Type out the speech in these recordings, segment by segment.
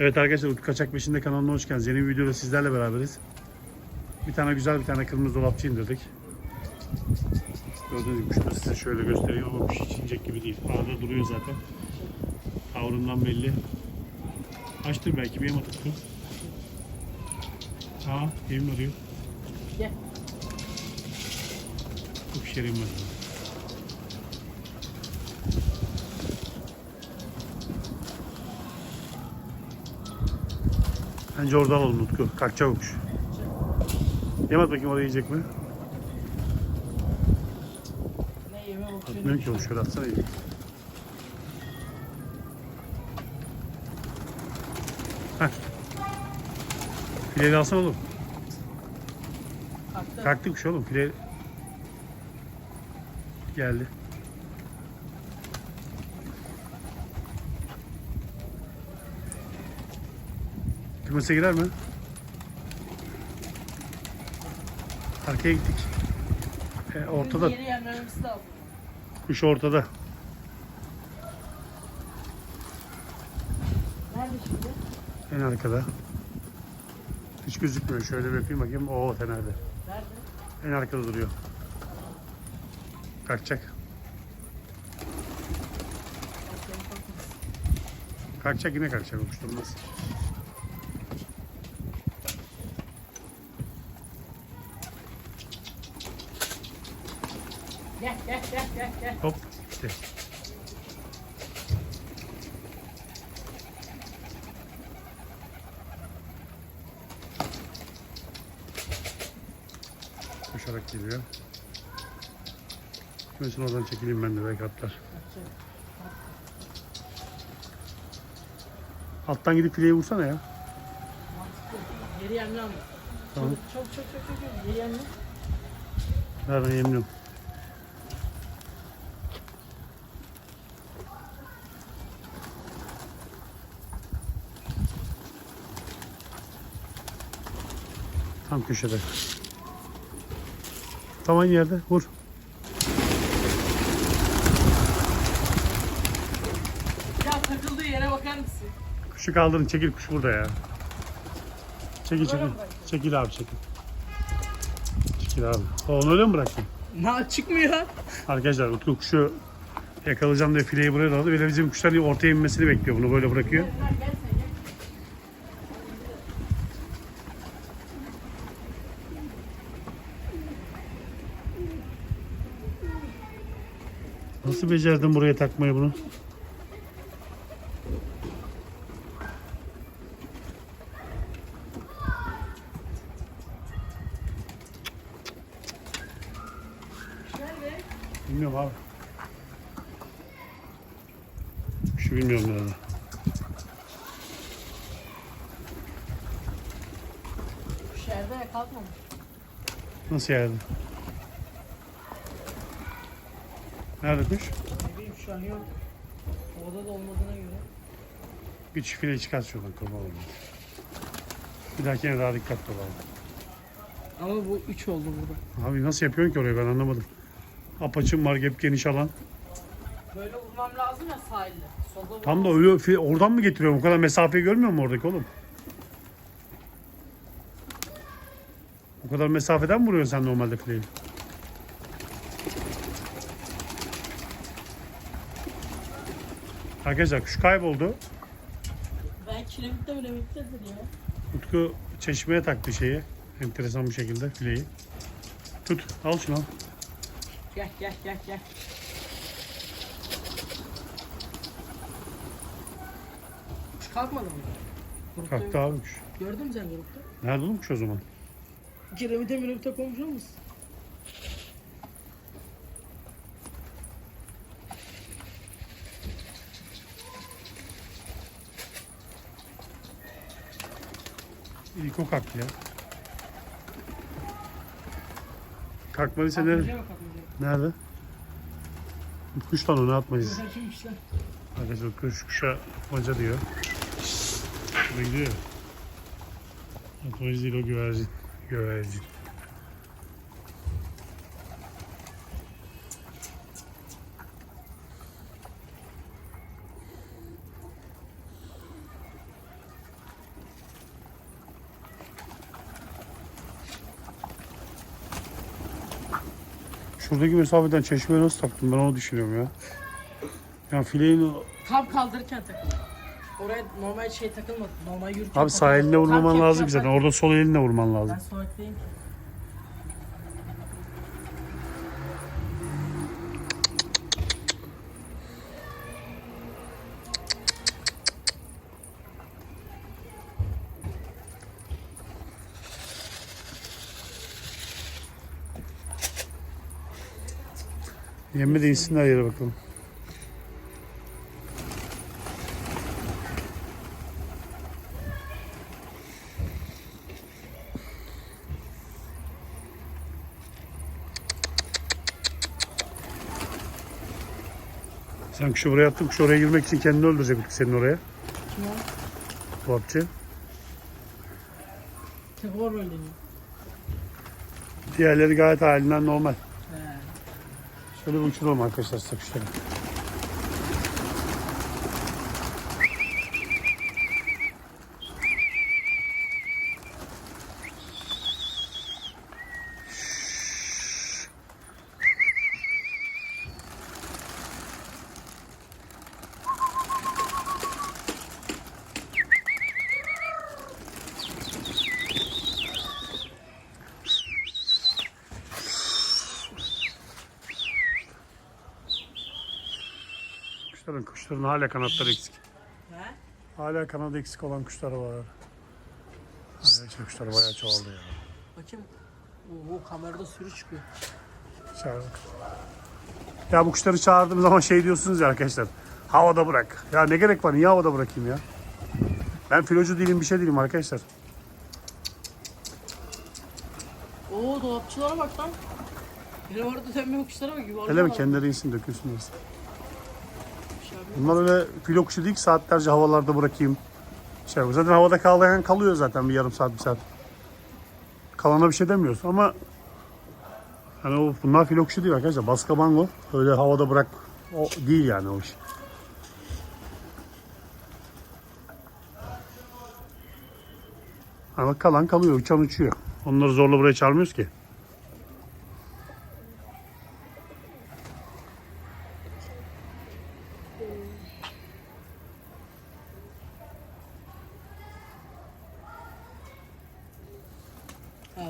Evet arkadaşlar Utku Kaçak Peşinde kanalına hoş geldiniz. Yeni bir videoda sizlerle beraberiz. Bir tane güzel bir tane kırmızı dolapçı indirdik. Gördüğünüz gibi kuşları size şöyle göstereyim ama kuş hiç inecek gibi değil. Ağda duruyor zaten. Tavrından belli. Açtır belki bir yama tuttu. Aa, evim arıyor. Gel. Bu kuş yerim Bence orada alalım Utku. Kalk çabuk. Yem at bakayım oraya yiyecek mi? Ne yeme bakıyorum. Atmıyorum ki onu şöyle atsana yiyecek. Heh. Fileyi alsana oğlum. Kalktı. Kalktı kuş oğlum. File geldi. Kümese girer mi? Arkaya gittik. E, ortada. Yeni yerlerimizi de aldım. Kuş ortada. Nerede şimdi? En arkada. Hiç gözükmüyor. Şöyle bir yapayım bakayım. Oo nerede? Nerede? En arkada duruyor. Kalkacak. Kalkacak yine kalkacak. Kuş durmaz. Gel gel gel gel gel. Hop işte. Koşarak geliyor. Mesela oradan çekileyim ben de belki atlar. Alttan gidip fileye vursana ya. Geri yemle ama. Tamam. Çok çok çok çok çok. Geri yemle. Nereden yemliyorum. Tam köşede. Tam aynı yerde. Vur. Ya takıldığı yere bakar mısın? Kuşu kaldırın. Çekil kuş burada ya. Çekil çekil. Böyle? Çekil abi çekil. Çekil abi. Onu öyle mi bıraktın? Na çıkmıyor. Arkadaşlar Utku kuşu yakalayacağım diye fileyi buraya aldı. De bizim kuşların ortaya inmesini bekliyor. Bunu böyle bırakıyor. Gel gel sen gel. Nasıl becerdin buraya takmayı bunu? Bilmiyorum abi. Şu bilmiyorum nerede. Kuş yerde ya kalkmamış. Nasıl yani? Nerede kuş? Bileyim şu an yok. Havada da olmadığına göre. Bir çift file çıkart şuradan kurban olayım. Bir dahakine daha dikkatli olalım. Ama bu 3 oldu burada. Abi nasıl yapıyorsun ki orayı ben anlamadım. Apaçım var, hep geniş alan. Böyle vurmam lazım ya sahilde. Solda Tam da öyle oradan mı getiriyorum? O kadar mesafeyi görmüyor musun oradaki oğlum? O kadar mesafeden mi vuruyorsun sen normalde fileyi? Arkadaşlar kuş kayboldu. Ben kiremitte bile bekledim ya. Utku çeşmeye taktı şeyi. Enteresan bir şekilde fileyi. Tut. Al şunu al. Gel gel gel gel. Kuş kalkmadı mı? Grupta Kalktı yok. abi kuş. Gördün mü sen grupta? Nerede oğlum kuş o zaman? Kiremite miremite komşu musun? İlk o kalktı ya. Kalkmadıysa nerede? Atmaca bak atmaca. Nerede? Kuş lan onu atmayız. Burada kimmişler? Arkadaşlar kuş kuşa atmaca diyor. Şurada gidiyor. Atmaca değil o güvercin. Güvercin. Şuradaki mesafeden çeşmeye nasıl taktım ben onu düşünüyorum ya. Yani fileğin Tam kaldırırken takıldı. Oraya normal şey takılmadı. Normal yürürken abi sağ takılmadı. eline Tam vurmaman kepçe lazım zaten. Orada sol elinle vurman lazım. Ben soğuktayım ki. Yemme de insinler yere bakalım. Sen kuşu buraya attın, kuş oraya girmek için kendini öldürecek senin oraya. Kim o? Dolapçı. Tek öyle. Diğerleri gayet halinden normal. Şöyle bir uçuralım arkadaşlar size kuşları. Kuşların, hala kanatları eksik. He? Hala kanadı eksik olan kuşlar var. Arkadaşlar kuşlar bayağı çoğaldı ya. Bakayım. Oo kamerada sürü çıkıyor. Çağırdık. Ya bu kuşları çağırdığım zaman şey diyorsunuz ya arkadaşlar. Havada bırak. Ya ne gerek var? Niye havada bırakayım ya? Ben filocu değilim bir şey değilim arkadaşlar. Oo dolapçılara bak lan. Benim orada dönme kuşlara bak. Hele mi kendileri insin dökülsün dersin. Bunlar öyle filo kuşu değil ki saatlerce havalarda bırakayım. Şey, zaten havada kalırken kalıyor zaten bir yarım saat bir saat. Kalana bir şey demiyoruz ama hani o bunlar filo kuşu değil arkadaşlar. Baskabango öyle havada bırak o değil yani o iş. Ama kalan kalıyor, uçan uçuyor. Onları zorla buraya çağırmıyoruz ki.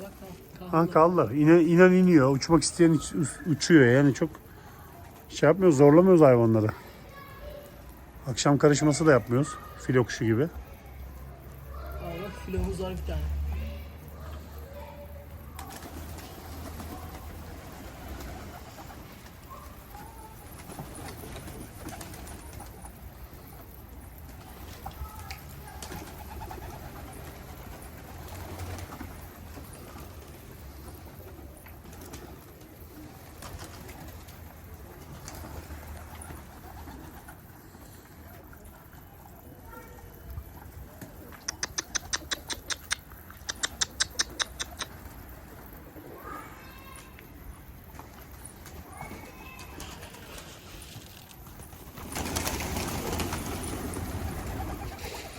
Ha bak ha. Ha kaldılar. İne, inen iniyor. Uçmak isteyen uç- uçuyor. Yani çok şey yapmıyoruz, zorlamıyoruz hayvanları. Akşam karışması da yapmıyoruz. Filo kuşu gibi. Bak filomuz var bir tane.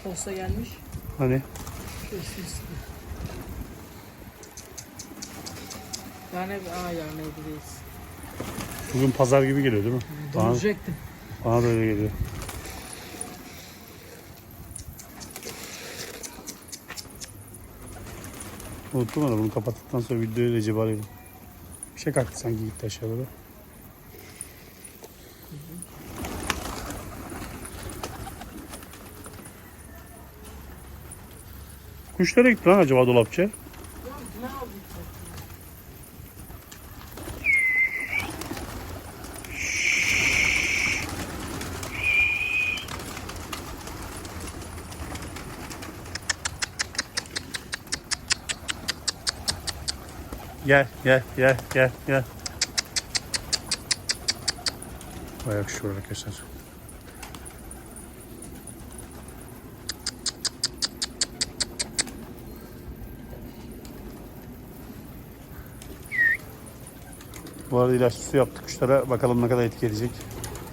Posta gelmiş. Hani üstü. Yani aa yarın evdeyiz. bugün pazar gibi geliyor değil mi? Bana, Dönecektim. bana da öyle geliyor. Unuttum onu. Bunu kapattıktan sonra videoyu Recep arayalım. Bir şey kalktı sanki gitti aşağı doğru. Kuşlara gitti lan acaba dolapçı? Gel gel gel gel gel. Kuş var arkadaşlar. Bu arada ilaç su yaptık kuşlara. Bakalım ne kadar etki edecek.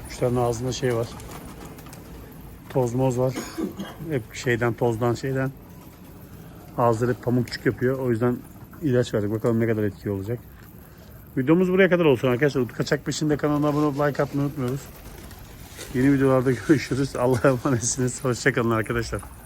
Kuşların ağzında şey var. Toz moz var. Hep şeyden tozdan şeyden. Ağızları hep pamukçuk yapıyor. O yüzden ilaç verdik. Bakalım ne kadar etki olacak. Videomuz buraya kadar olsun arkadaşlar. Utku Kaçak Peşinde kanalına abone olup like atmayı unutmuyoruz. Yeni videolarda görüşürüz. Allah'a emanetsiniz. Hoşçakalın arkadaşlar.